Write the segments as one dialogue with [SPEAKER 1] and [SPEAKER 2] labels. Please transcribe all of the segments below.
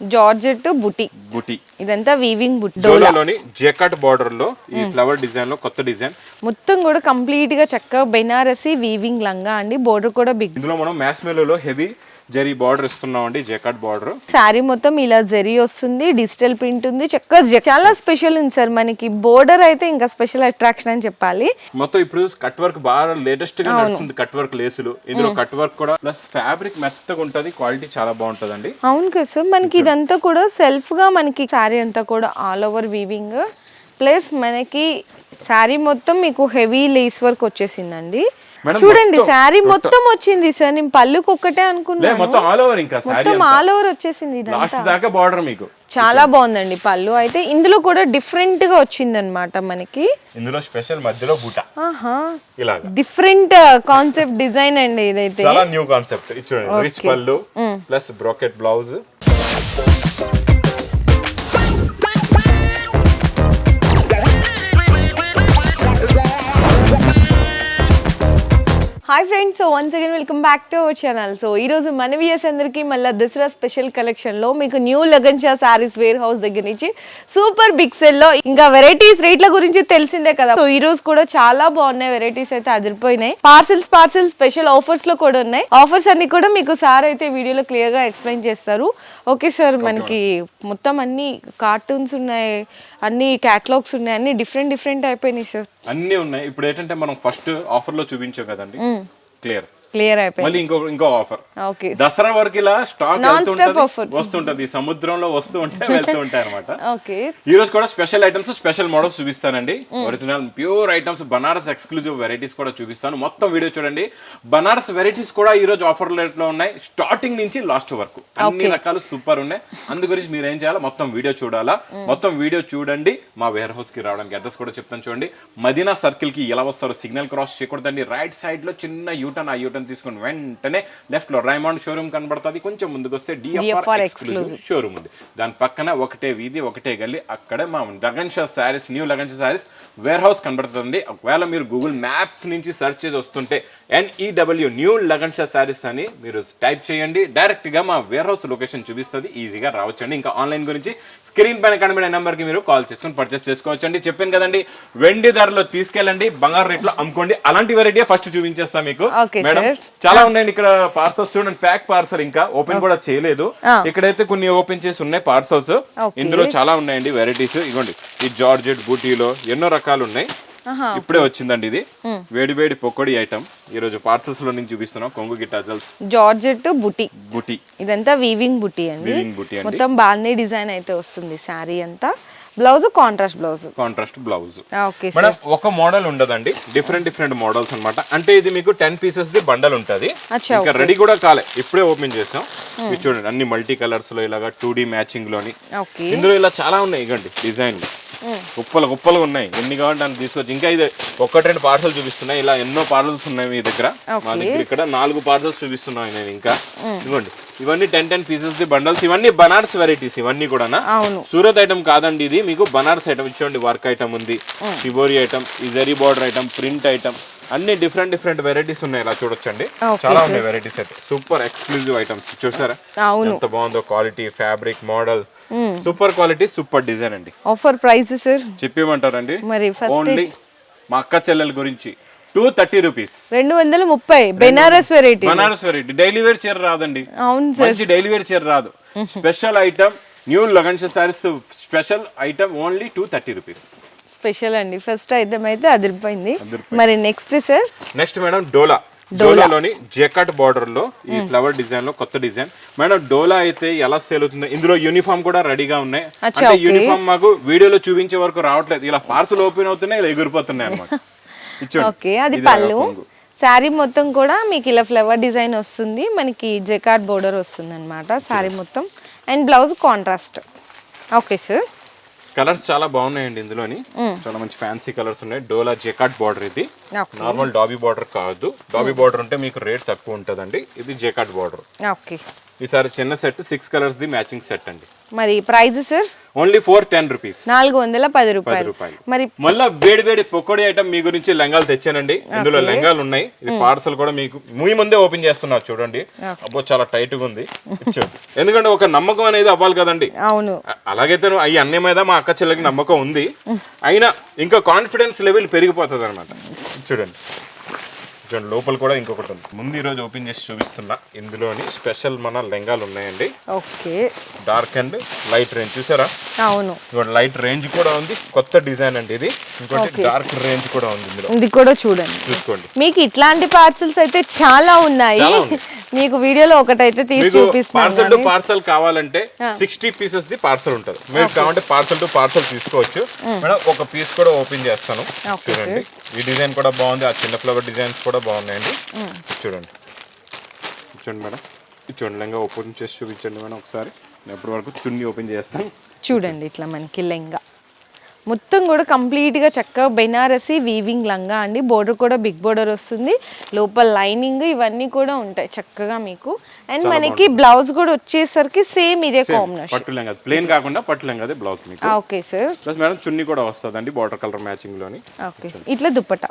[SPEAKER 1] Georgette బుటి.
[SPEAKER 2] బుటీ.
[SPEAKER 1] ఇదంతా weaving డోలా.
[SPEAKER 2] డోలాలోని జేకట్ బార్డర్లో ఈ ఫ్లవర్ డిజైన్లో కొత్త డిజైన్
[SPEAKER 1] మొత్తం కూడా కంప్లీట్గా చక్కగా బెనారసి వీవింగ్ లంగా అండి. బోర్డర్ కూడా బిగ్
[SPEAKER 2] ఇందులో మనం మ్యాస్లో హెవీ జరీ బార్డర్ ఇస్తున్నాం అండి జేకట్ బార్డర్.
[SPEAKER 1] శారీ మొత్తం ఇలా జరీ వస్తుంది డిజిటల్ ప్రింట్ ఉంది చక్కగా చాలా స్పెషల్ ఉంది సార్ మనకి. బోర్డర్ అయితే ఇంకా స్పెషల్ అట్రాక్షన్ అని చెప్పాలి.
[SPEAKER 2] మొత్తం ఇప్పుడు కట్ వర్క్ బాగా లేటెస్ట్గా నడుస్తుంది కట్ వర్క్ లేసులు. ఇందులో కట్ వర్క్ కూడా ప్లస్ ఫ్యాబ్రిక్ మెత్తగా ఉంటది క్వాలిటీ చాలా బాగుంటదండి.
[SPEAKER 1] అవును కదా సార్ మనకి ఇదంతా కూడా సెల్ఫ్గా మనకి శారీ అంతా కూడా ఆల్ ఓవర్ వీవింగ్. ప్లస్ మనకి శారీ మొత్తం మీకు హెవీ లేస్ వర్క్ వచ్చేసిందండి. చూడండి శారీ మొత్తం వచ్చింది సార్. నేను పళ్ళుకి ఒక్కటే అనుకున్నాను.
[SPEAKER 2] మొత్తం ఆల్ ఓవర్ ఇంకా
[SPEAKER 1] మొత్తం ఆల్ ఓవర్ వచ్చేసింది
[SPEAKER 2] లాస్ట్ దాకా బార్డర్ మీకు.
[SPEAKER 1] చాలా బాగుందండి పళ్ళు. అయితే ఇందులో కూడా డిఫరెంట్గా వచ్చింది అనమాట మనకి.
[SPEAKER 2] ఇందులో స్పెషల్ మధ్యలో బూట. ఇలాగా.
[SPEAKER 1] డిఫరెంట్ కాన్సెప్ట్ డిజైన్ అండి ఇదైతే.
[SPEAKER 2] చాలా న్యూ కాన్సెప్ట్ చూడండి రిచ్ పళ్ళు plus brocade blouse
[SPEAKER 1] hi friends so once again welcome back to our channel so ఈ రోజు మన వియర్స్ అందరికి మళ్ళీ దసరా స్పెషల్ కలెక్షన్లో మీకు new Lagan Shah sarees warehouse దగ్గర నుంచి సూపర్ బిగ్ సెల్లో ఇంకా వెరైటీస్ రేట్ల గురించి తెలిసిందే కదా. సో ఈ రోజు కూడా చాలా బాగున్నాయి వెరైటీస్ అయితే అదిరిపోయినాయి. పార్సల్స్ పార్సల్ స్పెషల్ ఆఫర్స్లో కూడా ఉన్నాయి. ఆఫర్స్ అన్ని కూడా మీకు సార్ అయితే వీడియోలో క్లియర్గా ఎక్స్ప్లెయిన్ చేస్తారు. ఓకే సార్ మనకి మొత్తం అన్ని కార్టూన్స్ ఉన్నాయి అన్ని క్యాటలాగ్స్ ఉన్నాయి అన్ని డిఫరెంట్ డిఫరెంట్ అయిపోయినాయి సార్
[SPEAKER 2] అన్ని ఉన్నాయి. ఇప్పుడు ఏంటంటే మనం ఫస్ట్ ఆఫర్లో చూపించాం కదండి. క్లియర్
[SPEAKER 1] క్లియర్ అయిపోయింది.
[SPEAKER 2] మళ్ళీ ఇంకో ఇంకో ఆఫర్
[SPEAKER 1] ఓకే.
[SPEAKER 2] దసరా వరకు ఇలా స్టాక్. వస్తుంటది. సముద్రంలో వస్తూ ఉంటే వెళ్తూ ఉంటాయి అనమాట
[SPEAKER 1] ఓకే.
[SPEAKER 2] ఈ రోజు కూడా స్పెషల్ ఐటమ్స్ స్పెషల్ మోడల్స్ చూపిస్తానండి. Original pure items Banaras exclusive varieties కూడా చూపిస్తాను. మొత్తం వీడియో చూడండి. బనారస్ వెరైటీస్ కూడా ఈ రోజు ఆఫర్ రేట్లో ఉన్నాయి. స్టార్టింగ్ నుంచి లాస్ట్ వరకు. అన్ని రకాలు సూపర్ ఉన్నాయి. అందు గురించి మీరు ఏం చేయాలి? మొత్తం వీడియో చూడాలా? మొత్తం వీడియో చూడండి. మా వేర్ హౌస్కి రావడానికి అడ్రస్ కూడా చెప్తాను చూడండి. మదీనా సర్కిల్కి ఎలా వస్తారో సిగ్నల్ క్రాస్ చేయకూడదండి. రైట్ సైడ్లో చిన్న యూటర్న్ ఆ యూటర్న్ తీసుకొని వెంటనే లెఫ్ట్లో రైమాండ్ షోరూమ్ కనబడుతుంది. కొంచెం ముందుకు వస్తే డిఎఫ్ఆర్ ఎక్స్క్లూజివ్ షోరూమ్ ఉంది. దాని పక్కన ఒకటే వీధి ఒకటే గల్లి. అక్కడే మా Lagan Shah sarees new Lagan Shah sarees warehouse కనబడుతుంది. ఒకవేళ మీరు గూగుల్ మ్యాప్స్ నుంచి సెర్చ్ చేసి వస్తుంటే N E W new Lagan Shah sarees అని మీరు టైప్ చేయండి. డైరెక్ట్గా మా వేర్ హౌస్ లొకేషన్ చూపిస్తుంది ఈజీగా రావచ్చండి. ఇంకా ఆన్లైన్ గురించి స్క్రీన్ పైన కనబడే నెంబర్కి మీరు కాల్ చేసుకొని పర్చేస్ చేసుకోవచ్చు అండి చెప్పాను కదండి వెండి ధరలో తీసుకెళ్ళండి బంగారు రేట్లో అమ్ముకోండి. అలాంటి వెరైటీ ఫస్ట్ చూపించేస్తా మీకు. మేడం. చాలా ఉన్నాయండి ఇక్కడ పార్సల్స్ చూడండి ప్యాక్ పార్సల్ ఇంకా ఓపెన్ కూడా చేయలేదు. ఇక్కడైతే కొన్ని ఓపెన్ చేసి ఉన్నాయి పార్సల్స్. ఇందులో చాలా ఉన్నాయండి వెరైటీస్ ఇగోండి ఈ జార్జెట్ బూటీలో ఎన్నో రకాలు ఉన్నాయి. ఇప్పుడే వచ్చిందండి ఇది. వేడి వేడి పొక్కడి ఐటమ్. ఈ రోజు పార్సల్స్లో నుంచి చూపిస్తున్నాం. కొంగు గిటాజల్స్
[SPEAKER 1] జార్జెట్ బుటి.
[SPEAKER 2] బూటీ.
[SPEAKER 1] ఇదంతా వీవింగ్ బుట్టి అండి.
[SPEAKER 2] వీవింగ్ బూటీ అండి.
[SPEAKER 1] మొత్తం బాగానే డిజైన్ అయితే వస్తుంది శారీ అంతా. Blouse contrast blouse.
[SPEAKER 2] Contrast blouse.
[SPEAKER 1] Okay sir
[SPEAKER 2] madam ఒక మోడల్ ఉండదండి. డిఫరెంట్ డిఫరెంట్ మోడల్స్ అన్నమాట. అంటే ఇది మీకు టెన్ పీసెస్ ది బండల్ ఉంటది. ఇంకా రెడీ కూడా కాలే. ఇప్పుడే ఓపెన్ చేసాం. ఇది చూడండి అన్ని మల్టీ కలర్స్లో ఇలాగా టూ డి మ్యాచింగ్లోని.
[SPEAKER 1] ఓకే.
[SPEAKER 2] ఇందులో ఇలా చాలా ఉన్నాయి ఇగండి డిజైన్ కుప్పలు కుప్పలు ఉన్నాయి. ఎన్ని కావాలంటే దాన్ని తీసుకొచ్చి ఇంకా ఇది ఒకటి రెండు పార్సల్ చూపిస్తున్నాయి. ఇలా ఎన్నో పార్సల్స్ ఉన్నాయి మీ దగ్గర. మా దగ్గర ఇక్కడ నాలుగు పార్సల్స్ చూపిస్తున్నాను నేను ఇంకా. ఇవ్వండి. ఇవన్నీ ten ten pieces the bundles. ఇవన్నీ బనారస్ వెరైటీస్ ఇవన్నీ కూడా సూరత్ ఐటమ్ కాదండి ఇది. మీకు బనారస్ ఐటమ్ ఇచ్చోండి వర్క్ ఐటమ్ ఉంది. షిబోరి ఐటమ్ ఈ zari border item print item అన్ని డిఫరెంట్ డిఫరెంట్ వెరైటీస్ ఉన్నాయి. ఇలా చూడొచ్చండి. చాలా ఉన్నాయి వెరైటీస్ అయితే. సూపర్ ఎక్స్క్లూజివ్ ఐటమ్స్ చూసారా? ఎంత బాగుందో quality fabric model super quality super design అండి.
[SPEAKER 1] ఆఫర్ ప్రైస్ సార్
[SPEAKER 2] చెప్పేమంటారండి?
[SPEAKER 1] మరి
[SPEAKER 2] ఓన్లీ మా అక్క చెల్లెల గురించి. టూ థర్టీ రూపీస్
[SPEAKER 1] రెండు వందల ముప్పై. Benaras variety
[SPEAKER 2] Banaras variety daily wear చీర రాదండి.
[SPEAKER 1] అవును సార్
[SPEAKER 2] మంచి డైలీ వేర్ చీర రాదు. Special item new Lagans sarees special item only two thirty rupees
[SPEAKER 1] special అండి. ఫస్ట్ ఐటమ్ అయితే అదిరిపోయింది. మరి నెక్స్ట్ సార్
[SPEAKER 2] నెక్స్ట్ మేడం డోలా డోలాలోని జెకట్ బార్డర్లో ఈ ఫ్లవర్ డిజైన్లో కొత్త డిజైన్. మేడం డోలా అయితే ఎలా సేల్ అవుతుంది ఇందులో యూనిఫామ్ కూడా రెడీగా ఉన్నాయి. అంటే. యూనిఫామ్ మాకు వీడియోలో చూపించే వరకు రావట్లేదు. ఇలా పార్సల్ ఓపెన్ అవుతున్నాయి ఇలా ఎగిరిపోతున్నాయి అనమాట
[SPEAKER 1] ఓకే అది పళ్ళు. శారీ మొత్తం కూడా మీకు ఇలా ఫ్లవర్ డిజైన్ వస్తుంది. మనకి జెకార్డ్ బోర్డర్ వస్తుంది అనమాట శారీ మొత్తం. And blouse contrast okay sir
[SPEAKER 2] colours చాలా బాగున్నాయండి ఇందులోని. చాలా మంచి ఫ్యాన్సీ కలర్స్ ఉన్నాయి. డోలా జెకాట్ బార్డర్ ఇది. నార్మల్ డాబీ బార్డర్ కాదు. డాబీ బార్డర్ ఉంటే మీకు రేట్ తక్కువ ఉంటుందండి. ఇది జెకాట్ బార్డర్. ఈసారి చిన్న set six colours the matching set అండి.
[SPEAKER 1] మరి price sir?
[SPEAKER 2] Only four ten rupees.
[SPEAKER 1] నాలుగు వందల పది రూపాయలు. మరి
[SPEAKER 2] మళ్ళా వేడి వేడి పకోడీ ఐటమ్ మీ గురించి లెంగాలు తెచ్చానండి. ఇందులో లెంగాలు ఉన్నాయి. ఇది పార్సల్ కూడా మీకు మీ ముందే ఓపెన్ చేస్తున్నారు చూడండి. అబ్బో చాలా టైట్గా ఉంది. ఎందుకంటే ఒక నమ్మకం అనేది అవ్వాలి కదండి.
[SPEAKER 1] అవును.
[SPEAKER 2] అలాగైతే ఈ అన్నయ్య మీద మా అక్క చెల్లెకి నమ్మకం ఉంది. అయినా ఇంకా కాన్ఫిడెన్స్ లెవెల్ పెరిగిపోతుంది అనమాట చూడండి. చూడండి లోపల కూడా ఇంకొకటి ఉంది. ముందు ఈరోజు ఓపెన్ చేసి చూపిస్తున్నా ఇందులోని స్పెషల్ మన లెంగాలు ఉన్నాయండి.
[SPEAKER 1] Okay.
[SPEAKER 2] Dark and light range చూసారా?
[SPEAKER 1] అవును.
[SPEAKER 2] ఇంకోటి లైట్ రేంజ్ కూడా ఉంది. కొత్త డిజైన్ అండి ఇది. ఇంకోటి డార్క్ రేంజ్ కూడా ఉంది ఇందులో.
[SPEAKER 1] ఇది కూడా చూడండి.
[SPEAKER 2] చూసుకోండి.
[SPEAKER 1] మీకు ఇట్లాంటి పార్సల్స్ అయితే చాలా ఉన్నాయి. మీకు వీడియోలో ఒకటైతే తీసి
[SPEAKER 2] పార్సల్ టు పార్సల్ కావాలంటే సిక్స్టీ పీసెస్ ది పార్సల్ ఉంటుంది. మీరు కావాలంటే పార్సల్ టు పార్సల్ తీసుకోవచ్చు. మేడం ఒక పీస్ కూడా ఓపెన్ చేస్తాను. చూడండి. ఈ డిజైన్ కూడా బాగుంది. ఆ చిన్న ఫ్లవర్ డిజైన్స్ కూడా బాగున్నాయండి. చూడండి. చూడండి మేడం. చూడండి లంగా ఓపెన్ చేసి చూపించండి మేడం ఒకసారి. నేను ఎప్పటి వరకు చున్నీ ఓపెన్ చేస్తాను.
[SPEAKER 1] చూడండి ఇట్లా మనకి లెంగా. మొత్తం కూడా కంప్లీట్గా చక్కగా బెనారసి వీవింగ్ లంగా అండి. బోర్డర్ కూడా బిగ్ బోర్డర్ వస్తుంది. లోపల లైనింగ్ ఇవన్నీ కూడా ఉంటాయి చక్కగా మీకు. అండ్ మనకి బ్లౌజ్ కూడా వచ్చేసరికి సేమ్ ఇదే కాంబినేషన్
[SPEAKER 2] పట్టు లెంగా. ప్లేన్ కాకుండా పట్టు లెంగా అదే బ్లౌజ్ మీకు.
[SPEAKER 1] Okay sir
[SPEAKER 2] plus madam chunni కూడా వస్తుందండి బార్డర్ కలర్ మ్యాచింగ్లోని.
[SPEAKER 1] ఓకే. ఇట్లా దుప్పట.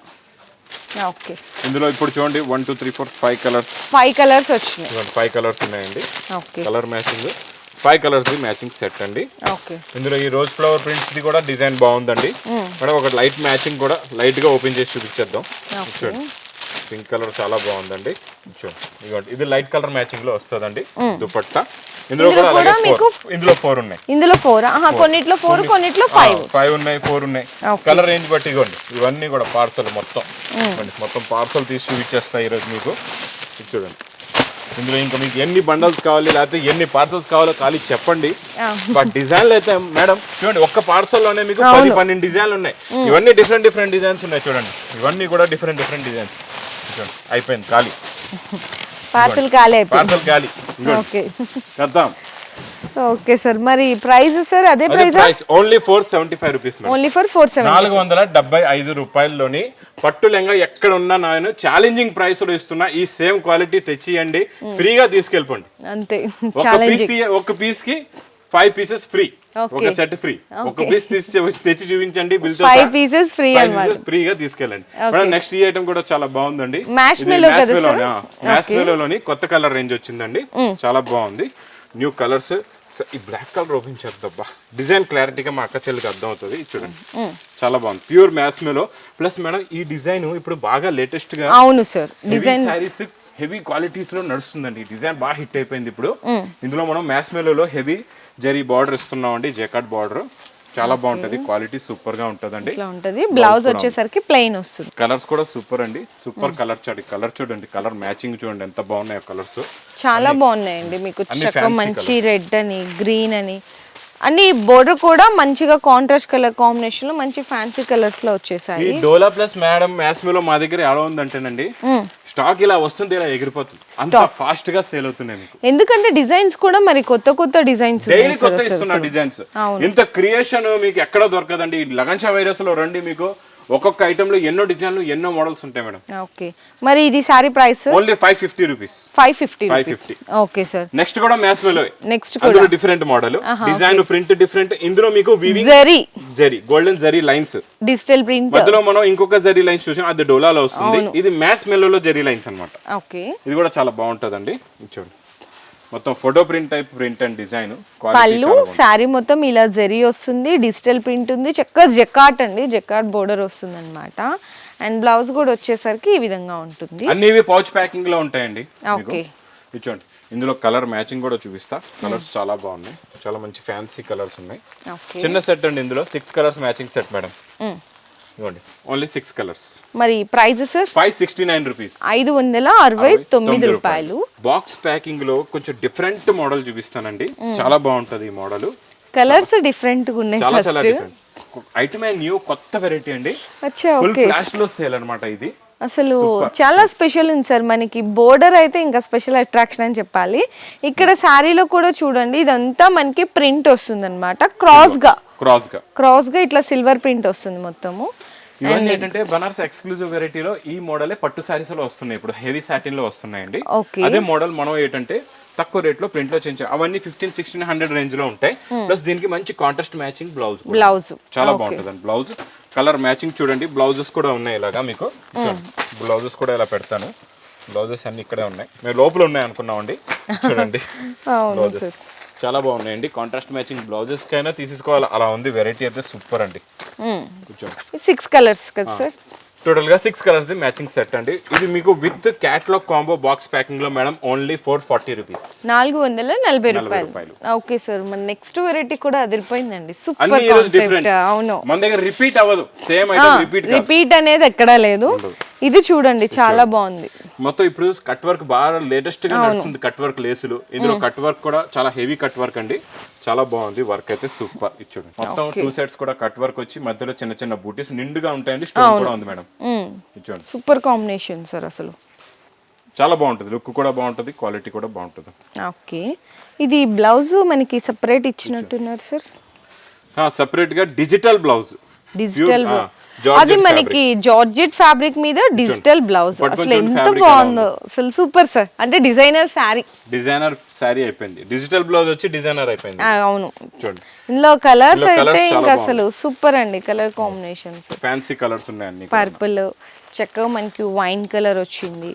[SPEAKER 1] ఓకే
[SPEAKER 2] ఇందులో ఇప్పుడు చూడండి one two three four five colours
[SPEAKER 1] five colours వచ్చినాయి.
[SPEAKER 2] ఫైవ్ కలర్స్ ఉన్నాయండి.
[SPEAKER 1] Okay
[SPEAKER 2] colour matching five colours matching set అండి.
[SPEAKER 1] ఓకే
[SPEAKER 2] ఇందులో ఈ రోజ్ ఫ్లవర్ ప్రింట్స్ ది కూడా డిజైన్ బాగుందండి. మేడం ఒక లైట్ మ్యాచింగ్ కూడా లైట్గా ఓపెన్ చేసి చూపించేద్దాం. చూడండి. పింక్ కలర్ చాలా బాగుందండి. చూడండి ఇది లైట్ కలర్ మ్యాచింగ్లో వస్తుందండి దుపట్టా. ఇందులో కూడా
[SPEAKER 1] మీకు.
[SPEAKER 2] ఇందులో ఫోర్ ఉన్నాయి.
[SPEAKER 1] ఇందులో ఫోర్ కొన్నిట్లో ఫోర్ కొన్నిట్లో ఫైవ్.
[SPEAKER 2] ఫైవ్ ఉన్నాయి ఫోర్ ఉన్నాయి. కలర్ రేంజ్ బట్టి ఇవ్వండి ఇవన్నీ కూడా పార్సల్ మొత్తం. మొత్తం పార్సల్ తీసి చూపించేస్తాయి ఈరోజు మీకు. చూడండి. ఇందులో ఇంకా మీకు ఎన్ని బండల్స్ కావాలి లేకపోతే ఎన్ని పార్సల్స్ కావాలో ఖాళీ చెప్పండి. బట్ డిజైన్లు అయితే మేడం చూడండి ఒక్క పార్సల్లోనే మీకు పది పన్నెండు డిజైన్లు ఉన్నాయి. ఇవన్నీ డిఫరెంట్ డిఫరెంట్ డిజైన్స్ ఉన్నాయి చూడండి. ఇవన్నీ కూడా డిఫరెంట్ డిఫరెంట్ డిజైన్స్. అయిపోయింది ఖాళీ.
[SPEAKER 1] పార్సల్ ఖాళీ అయిపోయింది.
[SPEAKER 2] పార్సల్ ఖాళీ.
[SPEAKER 1] ఓకే.
[SPEAKER 2] చేద్దాం
[SPEAKER 1] ఓకే సార్ మరి ప్రైస్ సార్ అదే price
[SPEAKER 2] price only four seventy five rupees
[SPEAKER 1] only for four seven
[SPEAKER 2] నాలుగు వందల డెబ్బై ఐదు రూపాయల్లోని పట్టు లెంగా ఎక్కడ ఉన్నా నేను ఛాలెంజింగ్ ప్రైస్లో ఇస్తున్నా ఈ సేమ్ క్వాలిటీ తెచ్చియండి. ఫ్రీగా తీసుకెళ్ళిపోండి.
[SPEAKER 1] అంతే.
[SPEAKER 2] ఒక పీస్ ఒక పీస్కి ఫైవ్ పీసెస్ ఫ్రీ. ఒక సెట్ ఫ్రీ ఒక పీస్ తీసి తెచ్చి చూపించండి బిల్తో
[SPEAKER 1] ఫైవ్ పీసెస్ ఫ్రీ అన్నమాట.
[SPEAKER 2] ఫ్రీగా తీసుకెళ్ళండి. మేడం నెక్స్ట్ ఈ ఐటమ్ కూడా చాలా బాగుందండి? మ్యాస్మెలో లోని కొత్త కలర్ రేంజ్ వచ్చిందండి. చాలా బాగుంది. న్యూ కలర్స్ ఈ బ్లాక్ కలర్ ఓపెన్ చేద్దబ్బా. డిజైన్ క్లారిటీగా మా అక్క చెల్లికి అర్థం అవుతుంది చూడండి. చాలా బాగుంది. ప్యూర్ మ్యాస్మెలో ప్లస్ మేడం ఈ డిజైన్ ఇప్పుడు బాగా లేటెస్ట్గా
[SPEAKER 1] అవును సార్ డిజైన్
[SPEAKER 2] సారీస్ హెవీ క్వాలిటీస్లో నడుస్తుందండి. ఈ డిజైన్ బాగా హిట్ అయిపోయింది ఇప్పుడు. ఇందులో మనం మ్యాస్మెలో హెవీ జరీ బార్డర్ ఇస్తున్నాం అండి జెకాట్ బార్డర్. చాలా బాగుంటది క్వాలిటీ సూపర్గా ఉంటదండి
[SPEAKER 1] ఉంటది. బ్లౌజ్ వచ్చేసరికి ప్లెయిన్ వస్తుంది.
[SPEAKER 2] కలర్స్ కూడా సూపర్ అండి. సూపర్ కలర్ చూడండి కలర్ చూడండి కలర్ మ్యాచింగ్ చూడండి ఎంత బాగున్నాయో కలర్స్
[SPEAKER 1] చాలా బాగున్నాయండి మీకు మంచి రెడ్ అని గ్రీన్ అని. అన్ని బోర్డర్ కూడా మంచిగా కాంట్రాస్ట్ కలర్ కాంబినేషన్లో మంచి ఫ్యాన్సీ కలర్స్లో
[SPEAKER 2] ఈ
[SPEAKER 1] వచ్చేసాయి
[SPEAKER 2] డోలా ప్లస్ మేడం మ్యాస్మిలో మా దగ్గర ఎలా ఉందంటేనండి స్టాక్ ఇలా వస్తుంది ఇలా ఎగిరిపోతుంది. అంత ఫాస్ట్గా సేల్ అవుతున్నాయి మీకు.
[SPEAKER 1] ఎందుకంటే డిజైన్స్ కూడా మరి కొత్త కొత్త డిజైన్స్
[SPEAKER 2] డైలీ కొత్త ఇస్తున్నా డిజైన్స్. ఇంత క్రియేషన్ మీకు ఎక్కడ దొరకదండి? ఈ లగన్షా వైరస్లో రండి మీకు. ఒక్కొక్క ఐటమ్లో ఎన్నో డిజైన్లు ఎన్నో మోడల్స్ ఉంటాయి మేడం.
[SPEAKER 1] ఓకే. మరి ఇది saree price?
[SPEAKER 2] Only five fifty rupees
[SPEAKER 1] five fifty
[SPEAKER 2] 550.
[SPEAKER 1] Okay sir.
[SPEAKER 2] Next కూడా మ్యాథ్స్ మేలో
[SPEAKER 1] నెక్స్ట్
[SPEAKER 2] అందులో different model design print different ఇందులో మీకు weaving
[SPEAKER 1] zari
[SPEAKER 2] zari golden zari lines
[SPEAKER 1] digital print
[SPEAKER 2] మధ్యలో మనం ఇంకొక జరీ లైన్స్ చూసాం. అది డోలాలో వస్తుంది. ఇది మ్యాథ్స్ మెల్లోలో జరీ లైన్స్ అన్నమాట.
[SPEAKER 1] ఓకే.
[SPEAKER 2] ఇది కూడా చాలా బాగుంటదండి. చూడండి. మొత్తం photo print type print and design
[SPEAKER 1] పళ్ళు శారీ మొత్తం ఇలా జరీ వస్తుంది డిజిటల్ ప్రింట్ ఉంది చక్కగా జెకాట్ అండి జెకాట్ బోర్డర్ వస్తుంది అనమాట అండ్ బ్లౌజ్ కూడా వచ్చేసరికి ఈ విధంగా ఉంటుంది.
[SPEAKER 2] అన్ని ఇవి పౌచ్ ప్యాకింగ్లో ఉంటాయండి.
[SPEAKER 1] ఓకే.
[SPEAKER 2] ఇది చూడండి ఇందులో కలర్ మ్యాచింగ్ కూడా చూపిస్తా. కలర్స్ చాలా బాగున్నాయి. చాలా మంచి ఫ్యాన్సీ కలర్స్ ఉన్నాయి. చిన్న సెట్ అండి ఇందులో six colours matching set madam ఇవ్వండి. ఓన్లీ సిక్స్ కలర్స్
[SPEAKER 1] మరి price sir?
[SPEAKER 2] Five sixty nine rupees
[SPEAKER 1] ఐదు వందల అరవై తొమ్మిది రూపాయలు.
[SPEAKER 2] బాక్స్ ప్యాకింగ్లో కొంచెం డిఫరెంట్ మోడల్ చూపిస్తానండి. చాలా బాగుంటది ఈ మోడల్
[SPEAKER 1] కలర్స్ డిఫరెంట్గా ఉన్నాయి
[SPEAKER 2] చాలా చాలా డిఫరెంట్ ఐటమ్ న్యూ కొత్త వెరైటీ అండి.
[SPEAKER 1] అచ్చా
[SPEAKER 2] ఫుల్ ఫ్లాష్లో సేల్ అన్నమాట ఇది.
[SPEAKER 1] అసలు చాలా స్పెషల్ ఉంది సార్ మనకి. బోర్డర్ అయితే ఇంకా స్పెషల్ అట్రాక్షన్ అని చెప్పాలి. ఇక్కడ శారీలో కూడా చూడండి ఇదంతా మనకి ప్రింట్ వస్తుంది అనమాట
[SPEAKER 2] క్రాస్గా
[SPEAKER 1] క్రాస్గా క్రాస్గా ఇట్లా సిల్వర్ ప్రింట్ వస్తుంది మొత్తము.
[SPEAKER 2] ఇవన్నీ ఏంటంటే బనారస్ ఎక్స్క్లూజివ్ వెరైటీలో ఈ మోడలే పట్టు సారీస్లో వస్తున్నాయి. ఇప్పుడు హెవీ సాటిన్లో వస్తున్నాయండి. అదే మోడల్ మనం ఏంటంటే తక్కువ రేట్లో ప్రింట్లో చేయించాం అవన్నీ ఫిఫ్టీన్ సిక్స్టీన్ హండ్రెడ్ రేంజ్లో ఉంటాయి. ప్లస్ దీనికి మంచి కాంట్రాస్ట్ మ్యాచింగ్ బ్లౌజ్
[SPEAKER 1] బ్లౌజ్
[SPEAKER 2] చాలా బాగుంటుంది బ్లౌజ్ కలర్ మ్యాచింగ్ చూడండి బ్లౌజెస్ కూడా ఉన్నాయి ఇలాగా మీకు. బ్లౌజెస్ కూడా ఇలా పెడతాను. బ్లౌజెస్ అన్ని ఇక్కడే ఉన్నాయి. మేము లోపల ఉన్నాయి అనుకున్నామండి. చూడండి. బ్లౌజెస్ చాలా బాగున్నాయండి. కాంట్రాస్ట్ మ్యాచింగ్ బ్లౌజెస్ కైనా తీసుకోవాలి అలా ఉంది. వెరైటీ అయితే సూపర్ అండి. కూర్చోండి.
[SPEAKER 1] సిక్స్ కలర్స్ కదా సార్?
[SPEAKER 2] టోటల్గా six colours the matching set అండి. ఇది మీకు with catalogue combo box ప్యాకింగ్లో madam only four forty rupees
[SPEAKER 1] నాలుగు వందల నలభై రూపాయలు. ఓకే సార్ మన నెక్స్ట్ వెరైటీ కూడా అదిరిపోయిందండి. సూపర్ కాన్సెప్ట్ అవును.
[SPEAKER 2] మన దగ్గర రిపీట్ అవ్వదు. సేమ్ ఐటమ్ రిపీట్
[SPEAKER 1] రిపీట్ అనేది ఎక్కడా లేదు. ఇది చూడండి చాలా బాగుంది.
[SPEAKER 2] మొత్తం ఇప్పుడు కట్ వర్క్ బాగా లేటెస్ట్గా నడుస్తుంది కట్ వర్క్ లేసులు. ఇందులో కట్ వర్క్ కూడా చాలా హెవీ కట్ వర్క్ అండి. చాలా బాగుంది. వర్క్ అయితే సూపర్. ఇచ్చుడు మొత్తం టూ సెట్స్ కూడా కట్ వర్క్ వచ్చి మధ్యలో చిన్న చిన్న బూటీస్ నిండుగా ఉంటాయండి. స్టోన్ కూడా ఉంది మేడం. ఇచ్చోండి
[SPEAKER 1] సూపర్ కాంబినేషన్ సార్ అసలు.
[SPEAKER 2] చాలా బాగుంటుంది. లుక్ కూడా బాగుంటుంది. క్వాలిటీ కూడా బాగుంటుంది.
[SPEAKER 1] ఓకే ఇది బ్లౌజ్ మనకి సపరేట్ ఇచ్చినట్టున్నారు సార్
[SPEAKER 2] సెపరేట్గా డిజిటల్ బ్లౌజ్
[SPEAKER 1] డిజిటల్ అది మనకి జార్జెట్ ఫ్యాబ్రిక్ మీద డిజిటల్ బ్లౌజ్ అసలు ఎంత బాగుందో. అసలు సూపర్ సార్ అంటే డిజైనర్ శారీ
[SPEAKER 2] డిజైనర్ శారీ అయిపోయింది. డిజిటల్ బ్లౌజ్ వచ్చి డిజైనర్ అయిపోయింది.
[SPEAKER 1] అవును.
[SPEAKER 2] చూడండి.
[SPEAKER 1] ఇందులో కలర్స్ అయితే ఇంకా అసలు సూపర్ అండి కలర్ కాంబినేషన్స్
[SPEAKER 2] ఫ్యాన్సీ కలర్స్ ఉన్నాయి అన్ని
[SPEAKER 1] పర్పుల్ చక్కగా మనకి వైన్ కలర్ వచ్చింది.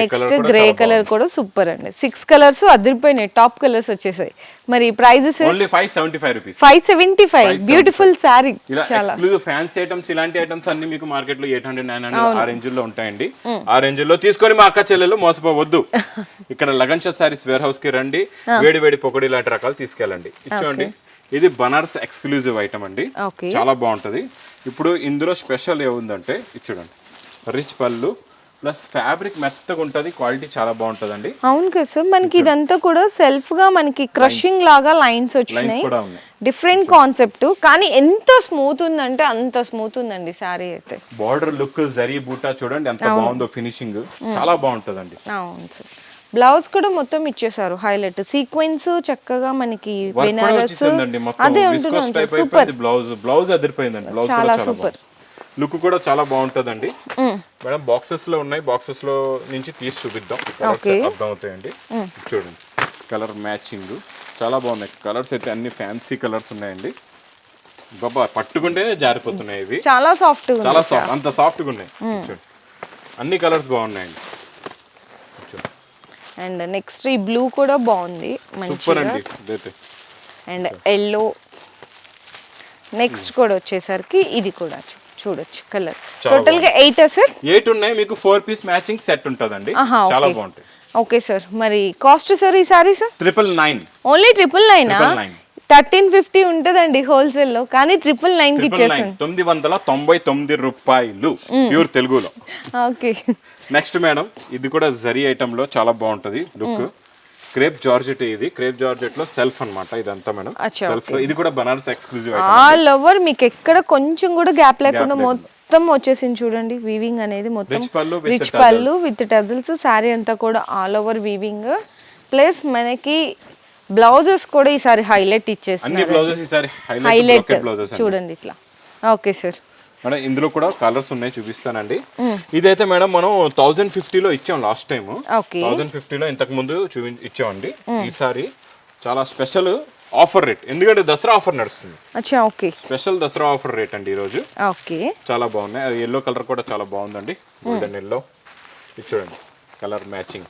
[SPEAKER 1] నెక్స్ట్ గ్రే కలర్ కూడా సూపర్ అండి. సిక్స్ కలర్స్ అదిరిపోయినాయి. టాప్ కలర్స్ వచ్చేసాయి. మరి prices
[SPEAKER 2] five seventy five rupees
[SPEAKER 1] five seventy five beautiful saree చాలా.
[SPEAKER 2] ఫ్యాన్సీ ఐటమ్స్ ఇలాంటి ఐటమ్స్ అన్ని మీకు మార్కెట్లో ఎయిట్ హండ్రెడ్ నైన్ హండ్రెడ్ ఆ రేంజ్లో ఉంటాయండి. ఆ రేంజ్లో తీసుకొని మా అక్క చెల్లెలు మోసపోవద్దు. ఇక్కడ లగన్ షా సారీస్ వేర్ హౌస్కి రండి. వేడి వేడి పొగడి లాంటి రకాలు తీసుకెళ్ళండి. ఇచ్చోండి ఇది బనారస్ ఎక్స్క్లూజివ్ ఐటమ్ అండి. చాలా బాగుంటది. ఇప్పుడు ఇందులో స్పెషల్ ఏముందంటే ఇది చూడండి. రిచ్ పళ్ళు ప్లస్ ఫ్యాబ్రిక్ మెత్తగా ఉంటుంది క్వాలిటీ చాలా బాగుంటుందండి.
[SPEAKER 1] అవును కదా సార్. మనకి ఇదంతా కూడా సెల్ఫ్గా మనకి క్రషింగ్ లాగా లైన్స్ వచ్చినాయి. Different concept. కానీ ఎంత స్మూత్ ఉందంటే అంత స్మూత్ ఉందండి శారీ అయితే.
[SPEAKER 2] బార్డర్ లుక్ జరీ బూటా చూడండి ఎంత బాగుందో ఫినిషింగ్. చాలా బాగుంటుందండి.
[SPEAKER 1] అవును సార్. బ్లౌజ్ కూడా మొత్తం ఇచ్చేసారు హైలైట్. సీక్వెన్స్ చక్కగా మనకి బెనారస్ అదే సూపర్.
[SPEAKER 2] అయిపోయింది బ్లౌజ్. బ్లౌజ్ అదిరిపోయిందండి బ్లౌజ్
[SPEAKER 1] చాలా.
[SPEAKER 2] బాగుంది. లుక్ కూడా చాలా బాగుంటుందండి. మేడం బాక్సెస్లో ఉన్నాయి. బాక్సెస్లో నుంచి తీసి చూపిద్దాం. అర్థం అవుతాయండి. చూడండి. కలర్ మ్యాచింగ్ చాలా బాగున్నాయి. కలర్స్ అయితే అన్ని ఫ్యాన్సీ కలర్స్ ఉన్నాయండి. బాబా పట్టుకుంటేనే జారిపోతున్నాయి ఇవి.
[SPEAKER 1] చాలా సాఫ్ట్
[SPEAKER 2] చాలా సాఫ్ట్ అంత సాఫ్ట్గా ఉన్నాయి. చూడండి. అన్ని కలర్స్ బాగున్నాయండి.
[SPEAKER 1] అండ్ నెక్స్ట్ ఈ బ్లూ కూడా బాగుంది మంచిగా.
[SPEAKER 2] అండి
[SPEAKER 1] ఎల్లో. నెక్స్ట్ కూడా వచ్చేసరికి ఇది కూడా చూడొచ్చు కలర్. టోటల్గా ఎయిట్ సార్?
[SPEAKER 2] ఎయిట్ ఉన్నాయి మీకు ఫోర్ పీస్ మ్యాచింగ్ సెట్ ఉంటుందండి. చాలా. బాగుంటాయి.
[SPEAKER 1] ఓకే సార్ మరి కాస్ట్ సార్ ఈ saree sir
[SPEAKER 2] triple nine
[SPEAKER 1] only triple nine. Thirteen fifty ఉంటుందండి హోల్సేల్లో కానీ ట్రిపుల్
[SPEAKER 2] నైన్కి
[SPEAKER 1] ఇచ్చేసాను
[SPEAKER 2] తొమ్మిది వందల తొంభై తొమ్మిది రూపాయలు ప్యూర్ తెలుగులో.
[SPEAKER 1] ఓకే
[SPEAKER 2] నెక్స్ట్ మేడం ఇది కూడా జరీ ఐటమ్లో చాలా బాగుంటది లుక్ క్రేప్ జార్జెట్ ఇది. క్రేప్ జార్జెట్లో సెల్ఫ్ అన్నమాట ఇదంతా మేడం సెల్ఫ్ ఇది కూడా బనారస్ ఎక్స్క్లూజివ్
[SPEAKER 1] ఆల్ ఓవర్ మీకు ఎక్కడ కొంచెం కూడా గ్యాప్ లేకుండా. మొత్తం వచ్చేసింది చూడండి. వీవింగ్ అనేది మొత్తం rich pallu. With tassels saree అంతా కూడా ఆల్ ఓవర్ వీవింగ్ ప్లస్ మనకి బ్లౌజెస్ కూడా ఈసారి హైలైట్
[SPEAKER 2] ఈసారి
[SPEAKER 1] హైలైట్ చూడండి ఇట్లా. ఓకే సార్
[SPEAKER 2] మేడం ఇందులో కూడా కలర్స్ ఉన్నాయి చూపిస్తానండి. ఇదైతే మేడం మనం థౌజండ్ ఫిఫ్టీలో ఇచ్చాం లాస్ట్ టైం థౌజండ్ ఫిఫ్టీలో ఇంతకు ముందు చూపి ఇచ్చామండి. ఈసారి చాలా స్పెషల్ ఆఫర్ రేట్. ఎందుకంటే దసరా ఆఫర్ నడుస్తుంది.
[SPEAKER 1] అచ్చా okay.
[SPEAKER 2] Special Dasara offer rate అండి ఈరోజు.
[SPEAKER 1] ఓకే.
[SPEAKER 2] చాలా బాగున్నాయి. అది ఎల్లో కలర్ కూడా చాలా బాగుందండి. గోల్డెన్ ఎల్లో ఇది చూడండి కలర్ మ్యాచింగ్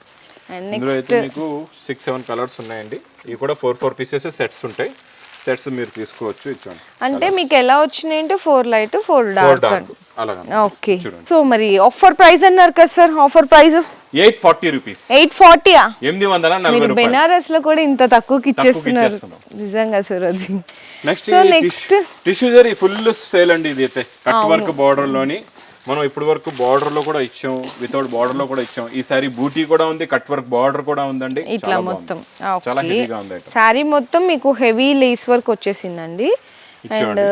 [SPEAKER 2] ఇందులో అయితే మీకు సిక్స్ సెవెన్ కలర్స్ ఉన్నాయండి. ఇవి కూడా ఫోర్ ఫోర్ పీసెస్ సెట్స్ ఉంటాయి. సెట్స్ మీరు తీసుకోవచ్చు ఇచ్చండి
[SPEAKER 1] అంటే మీకు ఎలా వచ్చినాయి అంటే four light four dark okay. So మరి ఆఫర్ ప్రైస్ అన్నారు కదా sir offer price
[SPEAKER 2] eight forty rupees
[SPEAKER 1] eight ఫార్టీయా
[SPEAKER 2] ఎనిమిది వందల నలభై
[SPEAKER 1] బెనారస్లో కూడా ఇంత తక్కువకి ఇచ్చేస్తున్నారు.
[SPEAKER 2] ఇచ్చేస్తున్నాం.
[SPEAKER 1] నిజంగా సార్ అది.
[SPEAKER 2] Next
[SPEAKER 1] next-
[SPEAKER 2] tissue zari full sale అండి ఇది అయితే. కట్ వర్క్ బార్డర్లోని. మనం ఇప్పటి వరకు బార్డర్లో కూడా ఇచ్చాం వితౌట్ బార్డర్లో కూడా ఇచ్చాం. ఈసారి బూటీ కూడా ఉంది కట్ వర్క్ బార్డర్ కూడా ఉందండి.
[SPEAKER 1] ఇట్లా మొత్తం.
[SPEAKER 2] చాలా హెవీగా ఉంది.
[SPEAKER 1] శారీ మొత్తం మీకు హెవీ లేస్ వర్క్ వచ్చేసిందండి. అండ్.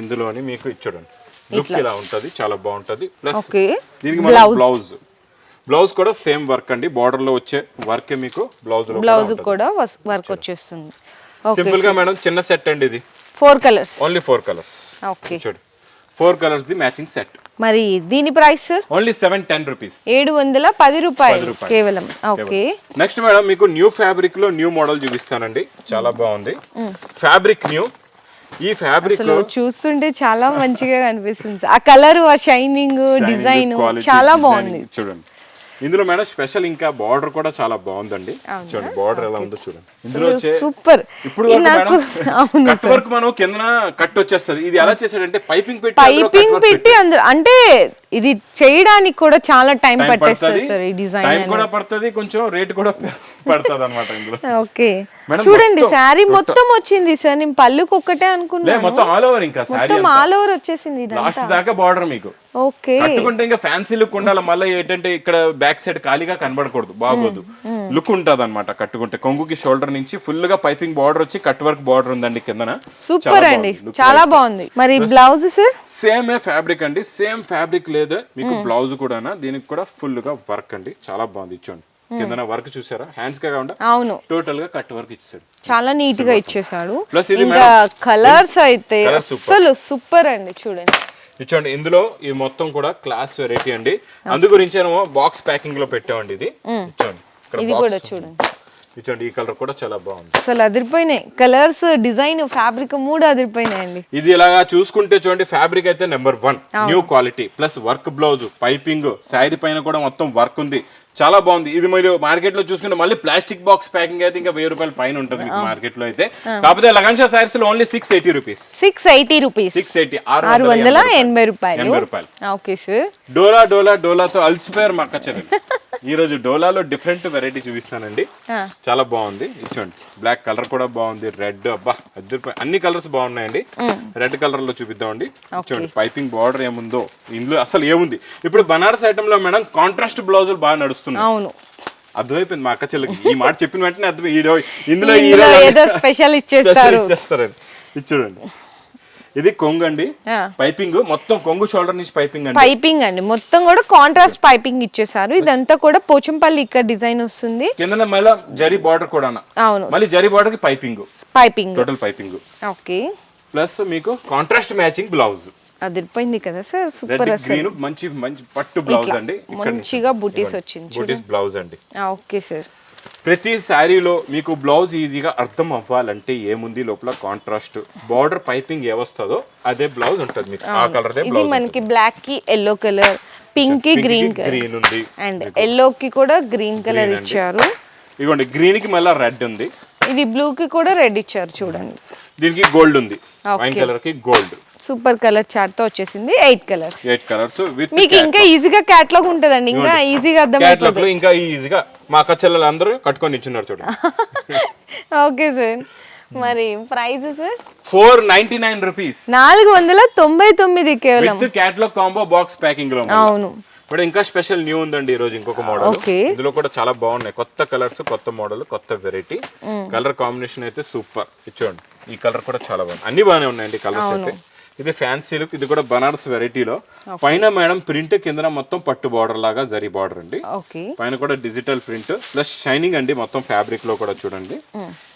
[SPEAKER 2] ఇందులోని మీకు ఇచ్చడండి. లుక్ ఇలా ఉంటది చాలా బాగుంటది. ప్లస్ దీనికి బ్లౌజ్ బ్లౌజ్ కూడా సేమ్ వర్క్ అండి. బార్డర్లో వచ్చే వర్క్ మీకు బ్లౌజ్లో
[SPEAKER 1] బ్లౌజ్ కూడా వర్క్ వచ్చేస్తుంది.
[SPEAKER 2] సింపుల్గా మేడం చిన్న సెట్ అండి ఇది.
[SPEAKER 1] Four colours
[SPEAKER 2] only four colours
[SPEAKER 1] okay.
[SPEAKER 2] చూడు four colours the matching set
[SPEAKER 1] మరి దీని price
[SPEAKER 2] only seven ten rupees
[SPEAKER 1] ఏడు వందల పది రూపాయలు. కేవలం. ఓకే
[SPEAKER 2] నెక్స్ట్ మేడం మీకు న్యూ ఫ్యాబ్రిక్లో న్యూ మోడల్ చూపిస్తానండి. చాలా బాగుంది. ఫ్యాబ్రిక్ న్యూ ఈ ఫ్యాబ్రిక్
[SPEAKER 1] చూస్తుంటే చాలా మంచిగా కనిపిస్తుంది. ఆ కలర్ ఆ షైనింగ్ డిజైన్ చాలా బాగుంది.
[SPEAKER 2] చూడండి. ఇందులో మేడం స్పెషల్ ఇంకా బార్డర్ కూడా చాలా బాగుందండి. చూడండి బార్డర్ ఎలా ఉందో చూడండి. ఇందులో వచ్చే
[SPEAKER 1] సూపర్.
[SPEAKER 2] ఇప్పుడు కట్ వర్క్ మనం కింద కట్ వచ్చేస్తది. ఇది ఎలా చేసాడంటే పైపింగ్ పెట్టి
[SPEAKER 1] పైపింగ్ పెట్టి అంటే ఇది చేయడానికి కూడా చాలా టైం
[SPEAKER 2] టైం
[SPEAKER 1] పట్టేస్తుంది సార్ ఈ
[SPEAKER 2] టైం
[SPEAKER 1] డిజైన్
[SPEAKER 2] కూడా పడుతుంది కొంచెం రేట్ కూడా పడుతుంది అనమాట ఇందులో.
[SPEAKER 1] ఓకే. చూడండి శారీ మొత్తం వచ్చింది సార్. నేను పళ్ళుకి ఒక్కటే అనుకున్నాను.
[SPEAKER 2] మొత్తం ఆల్ ఓవర్ ఇంకా
[SPEAKER 1] మొత్తం ఆల్ ఓవర్ వచ్చేసింది
[SPEAKER 2] లాస్ట్ దాకా బార్డర్ మీకు.
[SPEAKER 1] ఓకే.
[SPEAKER 2] కట్టుకుంటే ఇంకా ఫ్యాన్సీ లుక్ ఉండాలి. మళ్ళీ ఏంటంటే ఇక్కడ బ్యాక్ సైడ్ ఖాళీగా కనబడకూడదు బాగోదు. లుక్ ఉంటది అనమాట కట్టుకుంటే. కొంగుకి షోల్డర్ నుంచి ఫుల్గా పైపింగ్ బార్డర్ వచ్చి కట్ వర్క్ బార్డర్ ఉందండి కిందన.
[SPEAKER 1] సూపర్ అండి. చాలా బాగుంది. మరి బ్లౌజ్ సార్
[SPEAKER 2] సేమ్ ఫ్యాబ్రిక్ అండి. సేమ్ ఫ్యాబ్రిక్ లేదు మీకు బ్లౌజ్ కూడా దీనికి కూడా ఫుల్గా వర్క్ అండి. చాలా బాగుంది ఇచ్చోండి కిందన వర్క్ చూసారా? హ్యాండ్స్గా కాకుండా
[SPEAKER 1] అవును.
[SPEAKER 2] టోటల్గా కట్ వర్క్ ఇచ్చాడు.
[SPEAKER 1] చాలా నీట్గా ఇచ్చేసాడు
[SPEAKER 2] ఇది
[SPEAKER 1] ఇంకా కలర్స్ అయితే. అసలు సూపర్ అండి చూడండి.
[SPEAKER 2] ఇచ్చోండి. ఇందులో ఈ మొత్తం కూడా క్లాస్ వెరైటీ అండి. అందు గురించి ఏమో బాక్స్ ప్యాకింగ్లో పెట్టామండి ఇది. ఇక్కడ
[SPEAKER 1] ఇది కూడా చూడండి.
[SPEAKER 2] ఇచ్చోండి ఈ కలర్ కూడా చాలా బాగుంది.
[SPEAKER 1] అసలు అదిరిపోయినాయి. కలర్స్ డిజైన్ ఫ్యాబ్రిక్ మూడు అదిరిపోయినాయండి.
[SPEAKER 2] ఇది ఇలాగా చూసుకుంటే చూడండి ఫ్యాబ్రిక్ అయితే number one. New quality plus work blouse piping sari పైన కూడా మొత్తం వర్క్ ఉంది. చాలా బాగుంది. ఇది మీరు మార్కెట్లో చూసుకుంటే మళ్ళీ ప్లాస్టిక్ బాక్స్ ప్యాకింగ్ అయితే ఇంకా వెయ్యి రూపాయల పైన ఉంటుంది మీకు మార్కెట్లో అయితే. కాకపోతే లగన్షా సారీస్లో only six eighty rupees
[SPEAKER 1] six eighty rupees
[SPEAKER 2] six eighty
[SPEAKER 1] ఆరు వందల ఎనభై రూపాయలు.
[SPEAKER 2] ఎనభై రూపాయలు.
[SPEAKER 1] ఓకే సార్
[SPEAKER 2] డోలా డోలా డోలాతో అల్సిపోయారు మా అక్క ఈ రోజు డోలాలో డిఫరెంట్ వెరైటీ చూపిస్తానండి చాలా బాగుంది. ఇచ్చోండి బ్లాక్ కలర్ కూడా బాగుంది. రెడ్ అబ్బా అన్ని కలర్స్ బాగున్నాయండి. రెడ్ కలర్లో చూపిద్దామండి. చూడండి పైపింగ్ బార్డర్ ఏముందో ఇందులో అసలు ఏముంది? ఇప్పుడు బనారస్ ఐటమ్లో మేడం కాంట్రాస్ట్ బ్లౌజులు బాగా నడుస్తున్నాయి.
[SPEAKER 1] అవును.
[SPEAKER 2] అర్థమైపోయింది మా అక్క చెల్లికి. ఈ మాట చెప్పిన వెంటనే అర్థం ఈడో ఇందులో
[SPEAKER 1] ఏదో స్పెషల్ ఇచ్చేస్తారు.
[SPEAKER 2] ఇచ్చేస్తారండి ఇది చూడండి. ఇది కొంగు అండి. పైపింగ్ మొత్తం కొంగు షోల్డర్ నుంచి పైపింగ్ అండి.
[SPEAKER 1] పైపింగ్ అండి. మొత్తం కూడా కాంట్రాస్ట్ పైపింగ్ ఇచ్చేసారు ఇదంతా కూడా పోచంపల్లి ఇక్కడ డిజైన్ వస్తుంది.
[SPEAKER 2] కింద మళ్ళీ జరీ బార్డర్ కూడా
[SPEAKER 1] అవును.
[SPEAKER 2] మళ్ళీ జరీ బార్డర్కి piping
[SPEAKER 1] piping.
[SPEAKER 2] Total piping
[SPEAKER 1] okay.
[SPEAKER 2] Plus మీకు కాంట్రాస్ట్ మ్యాచింగ్ బ్లౌజ్
[SPEAKER 1] అదిరిపోయింది కదా సార్. సూపర్
[SPEAKER 2] గ్రీన్ మంచి మంచి పట్టు బ్లౌజ్ అండి.
[SPEAKER 1] మంచిగా బుటీస్ వచ్చింది
[SPEAKER 2] బూటీస్ బ్లౌజ్ అండి.
[SPEAKER 1] Okay sir.
[SPEAKER 2] ప్రతి శారీలో మీకు బ్లౌజ్ ఈజీగా అర్థం అవ్వాలంటే ఏముంది లోపల కాంట్రాస్ట్ బార్డర్ పైపింగ్ ఏ వస్తుందో అదే బ్లౌజ్ ఉంటుంది మీకు. ఆ కలర్
[SPEAKER 1] ఇది మనకి బ్లాక్కి ఎల్లో కలర్ పింక్కి గ్రీన్
[SPEAKER 2] గ్రీన్ ఉంది.
[SPEAKER 1] అండ్ ఎల్లో కి కూడా గ్రీన్ కలర్. ఇచ్చారు.
[SPEAKER 2] ఇదిగోండి గ్రీన్కి మళ్ళీ రెడ్ ఉంది.
[SPEAKER 1] ఇది బ్లూ కి కూడా రెడ్ ఇచ్చారు చూడండి.
[SPEAKER 2] దీనికి గోల్డ్ ఉంది. వైన్ కలర్కి గోల్డ్
[SPEAKER 1] సూపర్ కలర్ చార్ట్తో వచ్చేసింది eight colours.
[SPEAKER 2] Eight colours with
[SPEAKER 1] మీకు ఇంకా ఈజీగా క్యాట్లాగ్ ఉంటదండి. ఇంకా ఈజీగా
[SPEAKER 2] క్యాట్లాగ్
[SPEAKER 1] అర్థమైపోతుంది
[SPEAKER 2] లో ఇంకా ఈజీగా మా అక్క చెల్లెలు అందరూ కట్టుకొని నిల్చున్నారు చూడండి.
[SPEAKER 1] Okay sir. మరి price sir?
[SPEAKER 2] Four ninety nine rupees
[SPEAKER 1] నాలుగు వందల తొంభై తొమ్మిది కేవలం.
[SPEAKER 2] విత్ క్యాట్లాగ్ కాంబో బాక్స్ ప్యాకింగ్లో
[SPEAKER 1] అవును.
[SPEAKER 2] ఇప్పుడు ఇంకా స్పెషల్ న్యూ ఉందండి ఈ రోజు ఇంకొక మోడల్. ఇందులో కూడా చాలా బాగున్నాయి. కొత్త కలర్స్ కొత్త మోడల్ కొత్త వెరైటీ కలర్ కాంబినేషన్ అయితే సూపర్. ఇచ్చోండి ఈ కలర్ కూడా చాలా బాగుంది. అన్ని బాగానే ఉన్నాయండి కలర్స్ అయితే. ఇది ఫ్యాన్సీ లుక్ ఇది కూడా బనారస్ వెరైటీలో పైన మేడం ప్రింట్ కింద మొత్తం పట్టు బార్డర్ లాగా జరీ బార్డర్ అండి. పైన కూడా డిజిటల్ ప్రింట్ ప్లస్ షైనింగ్ అండి మొత్తం ఫ్యాబ్రిక్లో కూడా చూడండి.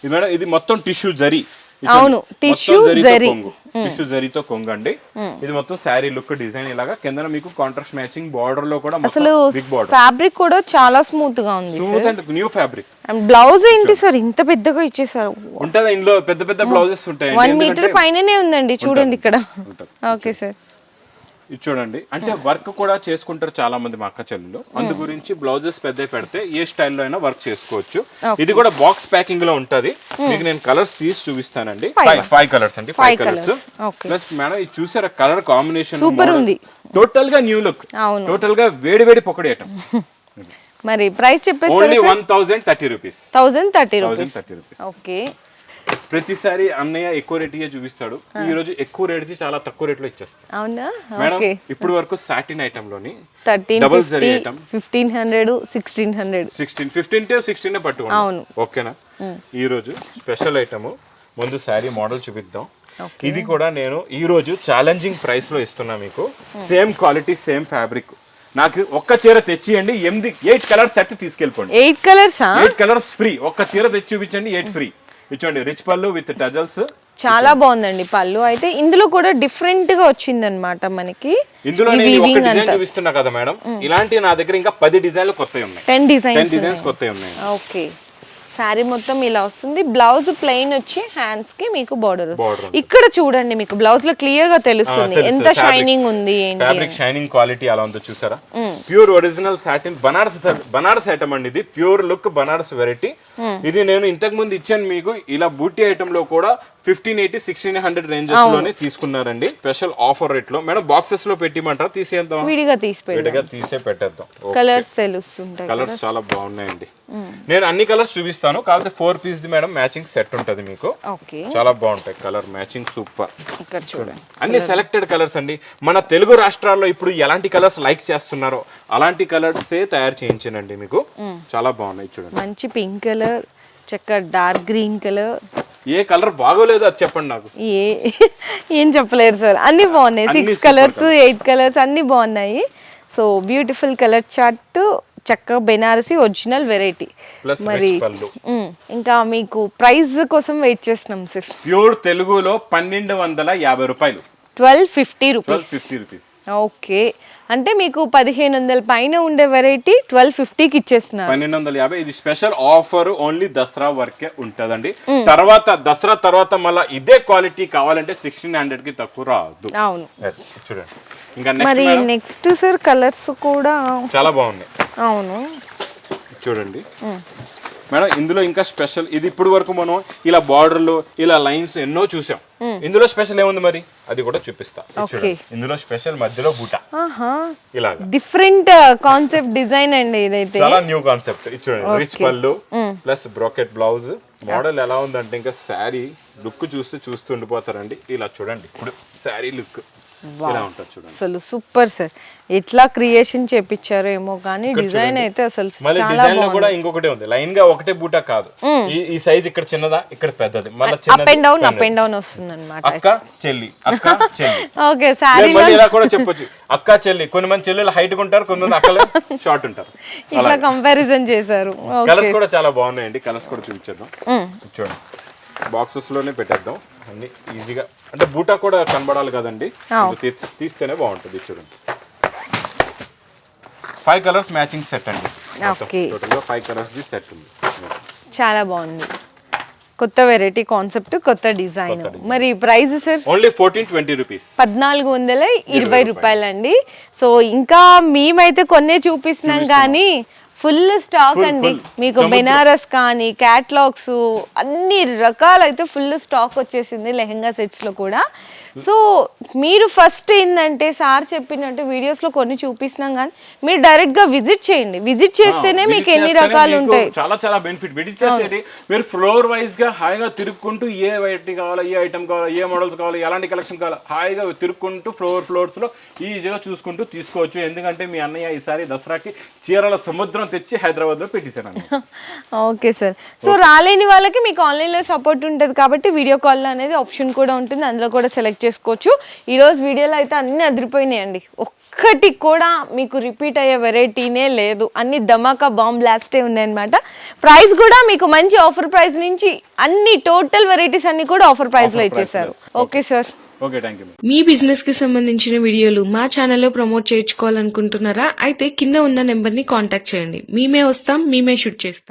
[SPEAKER 2] ఇది మేడం ఇది మొత్తం టిష్యూ జరీ.
[SPEAKER 1] అవును, tissue జరీ.
[SPEAKER 2] టిష్యూ జరీతో కొంగు అండి ఇది మొత్తం శారీ లుక్ డిజైన్ ఇలాగా. కింద మీకు కాంట్రాస్ట్ మ్యాచింగ్ బార్డర్లో కూడా
[SPEAKER 1] అసలు
[SPEAKER 2] మొత్తం బిగ్ బార్డర్
[SPEAKER 1] ఫ్యాబ్రిక్ కూడా చాలా స్మూత్గా ఉంది
[SPEAKER 2] smooth and new fabric
[SPEAKER 1] and blouse ఏంటి సార్ ఇంత పెద్దగా ఇచ్చేసారు
[SPEAKER 2] ఉంటది ఇందులో? పెద్ద పెద్ద బ్లౌజెస్ ఉంటాయి
[SPEAKER 1] వన్ మీటర్ పైననే ఉందండి చూడండి ఇక్కడ. ఓకే సార్
[SPEAKER 2] ఇది చూడండి. అంటే వర్క్ కూడా చేసుకుంటారు చాలా మంది మా అక్క చెల్లెలు. అందు గురించి బ్లౌజెస్ పెద్ద పెడితే ఏ స్టైల్లో అయినా వర్క్ చేసుకోవచ్చు. ఇది కూడా బాక్స్ ప్యాకింగ్లో ఉంటది. మీకు నేను కలర్స్ తీసి చూపిస్తానండి. ఫైవ్ కలర్స్ అండి ఫైవ్ కలర్స్. ప్లస్ మేడం ఇది చూసారా కలర్ కాంబినేషన్
[SPEAKER 1] ఉంది.
[SPEAKER 2] టోటల్గా న్యూ లుక్. టోటల్గా వేడి వేడి పొక్కడేయటం
[SPEAKER 1] మరి price చెప్పేస్తారా
[SPEAKER 2] only one thousand thirty rupees thousand thirty rupees
[SPEAKER 1] okay
[SPEAKER 2] ప్రతిసారి అన్నయ్య ఎక్కువ రేటుగా చూపిస్తాడు. ఈ రోజు ఎక్కువ రేట్ చాలా తక్కువ రేట్లో ఇచ్చేస్తాడు
[SPEAKER 1] అవునా?
[SPEAKER 2] మేడం ఇప్పుడు వరకు satin
[SPEAKER 1] ఐటమ్లోని
[SPEAKER 2] double zari item
[SPEAKER 1] fifteen hundred sixteen hundred.
[SPEAKER 2] Sixteen fifteen to sixteen పట్టుకోండి.
[SPEAKER 1] అవును.
[SPEAKER 2] ఓకేనా? ఈ రోజు స్పెషల్ ఐటమ్. ముందు శారీ మోడల్ చూపిద్దాం. ఇది కూడా నేను ఈ రోజు ఛాలెంజింగ్ ప్రైస్లో ఇస్తున్నా మీకు. Same quality same fabric. నాకు ఒక్క చీర తెచ్చియండి ఎనిమిది eight colours set తీసుకెళ్ళిపోండి.
[SPEAKER 1] Eight colours?
[SPEAKER 2] Eight colours free. ఒక్క చీర తెచ్చి చూపించండి ఎయిట్ ఫ్రీ. ఇచ్చోండి రిచ్ పళ్ళు విత్ టజల్స్
[SPEAKER 1] చాలా బాగుందండి పళ్ళు. అయితే ఇందులో కూడా డిఫరెంట్గా వచ్చిందన్నమాట మనకి.
[SPEAKER 2] ఇందులో డిజైన్. చూపిస్తున్నా కదా మేడం. ఇలాంటి నా దగ్గర ఇంకా పది డిజైన్లు కొత్తవి ఉన్నాయి.
[SPEAKER 1] టెన్
[SPEAKER 2] టెన్
[SPEAKER 1] డిజైన్స్
[SPEAKER 2] కొత్తవి ఉన్నాయి.
[SPEAKER 1] ఓకే. శారీ మొత్తం ఇలా వస్తుంది. బ్లౌజ్ ప్లెయిన్ వచ్చి హ్యాండ్స్కి మీకు బార్డర్ ఇక్కడ చూడండి మీకు బ్లౌజ్లో క్లియర్గా తెలుస్తుంది. ఎంత షైనింగ్ ఉంది
[SPEAKER 2] ఫ్యాబ్రిక్ షైనింగ్ క్వాలిటీ అలా ఉందో చూసారా? Pure original satin Banaras Banaras item అండి ఇది. Pure look Banaras variety. ఇది నేను ఇంతకు ముందు ఇచ్చాను మీకు. ఇలా బూటీ ఐటమ్లో కూడా ఫిఫ్టీన్ ఎయిటీ సిక్స్టీన్ హండ్రెడ్ రేంజెస్లోనే తీసుకున్నారండి. స్పెషల్ ఆఫర్ రేట్లో. మేడం బాక్సెస్లో పెట్టిమంటారా? తీసేద్దాం
[SPEAKER 1] విడిగా తీసి
[SPEAKER 2] విడిగా తీసే పెట్టేద్దాం.
[SPEAKER 1] కలర్స్ తెలుస్తుంటాయి
[SPEAKER 2] కలర్స్ చాలా బాగున్నాయండి. నేను అన్ని కలర్స్ చూపిస్తాను. కాకపోతే four piece the madam matching set ఉంటది మీకు. చాలా బాగుంటాయి. కలర్ మ్యాచింగ్ సూపర్
[SPEAKER 1] ఇక్కడ చూడండి.
[SPEAKER 2] అన్ని సెలెక్టెడ్ కలర్స్ అండి. మన తెలుగు రాష్ట్రాల్లో ఇప్పుడు ఎలాంటి కలర్స్ లైక్ చేస్తున్నారో అలాంటి కలర్సే తయారు చేయించానండి మీకు. చాలా బాగున్నాయి చూడండి.
[SPEAKER 1] మంచి పింక్ కలర్ చక్క డార్క్ గ్రీన్ కలర్
[SPEAKER 2] ఏ కలర్ బాగోలేదో అది చెప్పండి నాకు.
[SPEAKER 1] ఏ ఏం చెప్పలేరు సార్. అన్ని బాగున్నాయి. సిక్స్ కలర్స్ ఎయిట్ కలర్స్ అన్ని బాగున్నాయి. సో బ్యూటిఫుల్ కలర్ చార్ట్ చక్క బెనారసి ఒరిజినల్ వెరైటీ మరి ఇంకా మీకు ప్రైస్ కోసం వెయిట్ చేస్తున్నాం సార్
[SPEAKER 2] ప్యూర్ తెలుగులో పన్నెండు వందల యాభై రూపాయలు.
[SPEAKER 1] Twelve fifty rupees
[SPEAKER 2] fifty rupees
[SPEAKER 1] okay అంటే మీకు పదిహేను వందల పైన ఉండే వెరైటీ ట్వెల్వ్ ఫిఫ్టీకి ఇచ్చేస్తున్నారు.
[SPEAKER 2] పన్నెండు వందల యాభై. ఇది స్పెషల్ ఆఫర్ ఓన్లీ దసరా వరకే ఉంటదండి. తర్వాత దసరా తర్వాత మళ్ళీ ఇదే క్వాలిటీ కావాలంటే సిక్స్టీన్ హండ్రెడ్కి తక్కువ రాదు.
[SPEAKER 1] అవును.
[SPEAKER 2] చూడండి. ఇంకా
[SPEAKER 1] మరి నెక్స్ట్ సార్ కలర్స్ కూడా
[SPEAKER 2] చాలా బాగున్నాయి.
[SPEAKER 1] అవును.
[SPEAKER 2] చూడండి. మేడం ఇందులో ఇంకా స్పెషల్ ఇది ఇప్పుడు వరకు మనం ఇలా బార్డర్లు ఇలా లైన్స్ ఎన్నో చూసాం. ఇందులో స్పెషల్ ఏముంది మరి? అది కూడా చూపిస్తా. ఇందులో స్పెషల్ మధ్యలో బూట. ఇలాగా.
[SPEAKER 1] డిఫరెంట్ కాన్సెప్ట్ డిజైన్ అండి ఇదైతే.
[SPEAKER 2] చాలా న్యూ కాన్సెప్ట్ చూడండి. Rich pallu plus brocade blouse model ఎలా ఉందంటే ఇంకా శారీ లుక్ చూస్తే చూస్తూ ఉండిపోతారండి ఇలా చూడండి. ఇప్పుడు శారీ లుక్. ఇలా ఉంటుంది చూడండి.
[SPEAKER 1] అసలు సూపర్ సార్. ఎట్లా క్రియేషన్ చేపించారో ఏమో కానీ డిజైన్ అయితే అసలు
[SPEAKER 2] మళ్ళీ డిజైన్లో కూడా ఇంకొకటి ఉంది. లైన్గా ఒకటే బూట కాదు. ఈ సైజ్ ఇక్కడ చిన్నదా ఇక్కడ పెద్దది. మళ్ళీ
[SPEAKER 1] up and down up and down వస్తుంది అనమాట
[SPEAKER 2] అక్క చెల్లి. అక్క చెల్లి.
[SPEAKER 1] ఓకే
[SPEAKER 2] మళ్ళీ ఇలా కూడా చెప్పొచ్చు. అక్క చెల్లి. కొన్ని మంది చెల్లెలు హైట్ ఉంటారు కొంతమంది అక్కలు షార్ట్ ఉంటారు.
[SPEAKER 1] ఇట్లా కంపారిజన్ చేశారు.
[SPEAKER 2] కలర్స్ కూడా చాలా బాగున్నాయండి. కలర్స్ కూడా చూపించేద్దాం. చూడండి. బాక్సెస్లోనే పెట్టేద్దాం. అన్ని ఈజీగా. అంటే బూటా కూడా కనబడాలి కదండి? తీస్తేనే బాగుంటుంది చూడండి. ఫైవ్ కలర్స్ మ్యాచింగ్ సెట్ అండి. ఫైవ్ కలర్స్ ది సెట్ ఉంది.
[SPEAKER 1] చాలా బాగుంది. కొత్త వెరైటీ కాన్సెప్ట్ కొత్త డిజైన్ మరి price sir
[SPEAKER 2] only fourteen twenty rupees
[SPEAKER 1] పద్నాలుగు వందల ఇరవై రూపాయలండి. సో ఇంకా మేమైతే కొన్నే చూపిస్తున్నాం. కానీ ఫుల్ స్టాక్ అండి. మీకు. బెనారస్ కానీ క్యాట్లాగ్స్ అన్ని రకాలైతే ఫుల్ స్టాక్ వచ్చేసింది లెహెంగా సెట్స్లో కూడా సో మీరు ఫస్ట్ ఏంటంటే సార్ చెప్పినట్టు వీడియోస్లో కొన్ని చూపిస్తున్నాం కానీ మీరు డైరెక్ట్గా విజిట్ చేయండి విజిట్ చేస్తేనే మీకు ఎన్ని రకాలు ఉంటాయి.
[SPEAKER 2] చాలా చాలా బెనిఫిట్ విజిట్ చేసేది మీరు ఫ్లోర్ వైజ్గా హాయిగా తిరుక్కుంటూ ఏ వెరైటీ కావాలా ఏ ఐటమ్ కావాలా ఏ మోడల్స్ కావాలా ఎలాంటి కలెక్షన్ కావాలా హాయిగా తిరుక్కుంటూ ఫ్లోర్ ఫ్లోర్స్లో ఈజీగా చూసుకుంటూ తీసుకోవచ్చు. ఎందుకంటే మీ అన్నయ్య ఈసారి దసరాకి చీరల సముద్రం తెచ్చి హైదరాబాద్లో పెట్టేశాను
[SPEAKER 1] ఓకే సార్. సో రాలేని వాళ్ళకి మీకు ఆన్లైన్లో సపోర్ట్ ఉంటుంది కాబట్టి వీడియో కాల్ అనేది ఆప్షన్ కూడా ఉంటుంది. అందులో కూడా సెలెక్ట్ చేసుకోవచ్చు. ఈరోజు వీడియోలో అయితే అన్నీ అదిరిపోయినాయండి. ఒక్కటి కూడా మీకు రిపీట్ అయ్యే వెరైటీనే లేదు. అన్ని ధమాకా బాంబ్ బ్లాస్టే ఉన్నాయన్నమాట. ప్రైస్ కూడా మీకు మంచి ఆఫర్ ప్రైస్ నుంచి అన్ని టోటల్ వెరైటీస్ అన్ని కూడా ఆఫర్ ప్రైస్లో ఇచ్చేసారు okay sir.
[SPEAKER 2] Okay thank you
[SPEAKER 3] మీ బిజినెస్కి సంబంధించిన వీడియోలు మా ఛానల్లో ప్రమోట్ చేయించుకోవాలనుకుంటున్నారా? అయితే కింద ఉన్న నెంబర్ని కాంటాక్ట్ చేయండి. మేమే వస్తాం మేమే షూట్ చేస్తాం.